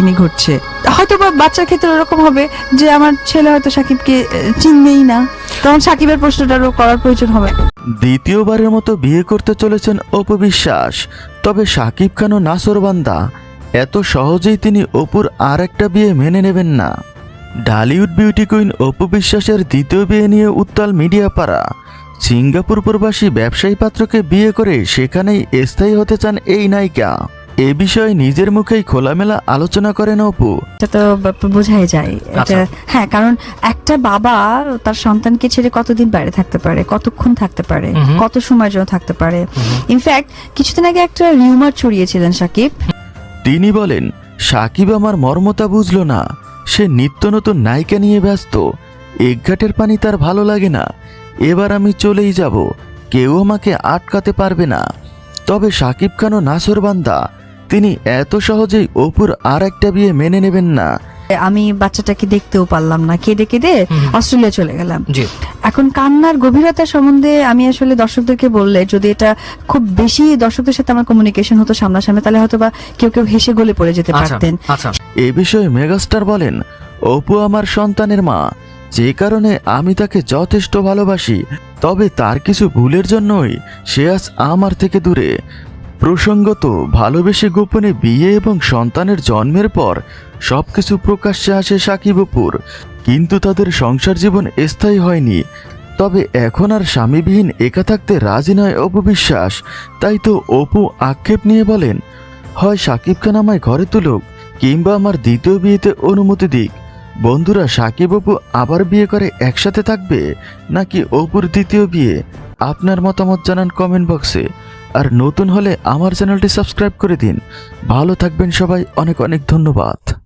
কাহিনী ঘটছে। হয়তো বা বাচ্চার ক্ষেত্রে এরকম হবে যে আমার ছেলে হয়তো সাকিবকে চিনবেই না। তখন সাকিবের প্রশ্নটারও করার প্রয়োজন হবে। দ্বিতীয়বারের মতো বিয়ে করতে চলেছেন অপু বিশ্বাস। তবে সাকিব খান ও নাসরবান্দা এত সহজেই তিনি অপুর আর একটা বিয়ে মেনে নেবেন না। ঢালিউড বিউটি কুইন অপু বিশ্বাসের দ্বিতীয় বিয়ে নিয়ে উত্তাল মিডিয়া পাড়া সিঙ্গাপুর প্রবাসী ব্যবসায়ী পাত্রকে বিয়ে করে সেখানেই স্থায়ী হতে চান এই নায়িকা। এ বিষয়ে নিজের মুখেই খোলামেলা আলোচনা করেন অপু। এটা তো বা- বোঝাই যায়। এটা আচ্ছা। হ্যাঁ কারণ একটা বাবা তার সন্তানকে ছেড়ে কতদিন বাইরে থাকতে পারে কতক্ষণ থাকতে পারে হুম। কত সময়ের জন্য থাকতে পারে। ইনফ্যাক্ট কিছুদিন আগে একটা রিউমার ছড়িয়েছিলেন সাকিব। তিনি বলেন সাকিব আমার মর্মতা বুঝল না। সে নিত্য নতুন নায়িকা নিয়ে ব্যস্ত। একঘাটের পানি তার ভালো লাগে না। এবার আমি চলেই যাব। কেউ আমাকে আটকাতে পারবে না। তবে সাকিব খান ও নাসরবান্দা? তিনি এত সহজেই অপুর আর একটা বিয়ে মেনে নেবেন না। আমি বাচ্চাটাকে দেখতেও পারলাম না। কেঁদে কেঁদে। অস্ট্রেলিয়া চলে গেলাম। এখন কান্নার গভীরতা সম্বন্ধে আমি আসলে দর্শকদেরকে বললে যদি এটা খুব বেশি দর্শকদের সাথে আমার কমিউনিকেশন হতো সামনাসামনি তাহলে হয়তো বা কেউ কেউ হেসে গলে পড়ে যেতে আচ্ছা পারতেন। আচ্ছা। এ বিষয়ে মেগাস্টার বলেন অপু আমার সন্তানের মা। যে কারণে আমি তাকে যথেষ্ট ভালোবাসি তবে তার কিছু ভুলের জন্যই সে আজ আমার থেকে দূরে। প্রসঙ্গত, ভালোবেসে গোপনে বিয়ে এবং সন্তানের জন্মের পর সবকিছু প্রকাশ্যে আসে সাকিব অপুর। কিন্তু তাদের সংসার জীবন স্থায়ী হয়নি। তবে এখন আর স্বামীবিহীন একা থাকতে রাজি নয় অপু বিশ্বাস। তাই তো অপু আক্ষেপ নিয়ে বলেন, হয় সাকিব খান আমায় ঘরে তুলুক, কিংবা আমার দ্বিতীয় বিয়েতে অনুমতি দিক। বন্ধুরা, সাকিব অপু আবার বিয়ে করে একসাথে থাকবে নাকি অপুর দ্বিতীয় বিয়ে? আপনার মতামত জানান কমেন্ট বক্সে। আর নতুন হলে আমার চ্যানেলটি সাবস্ক্রাইব করে দিন। ভালো থাকবেন সবাই অনেক অনেক ধন্যবাদ।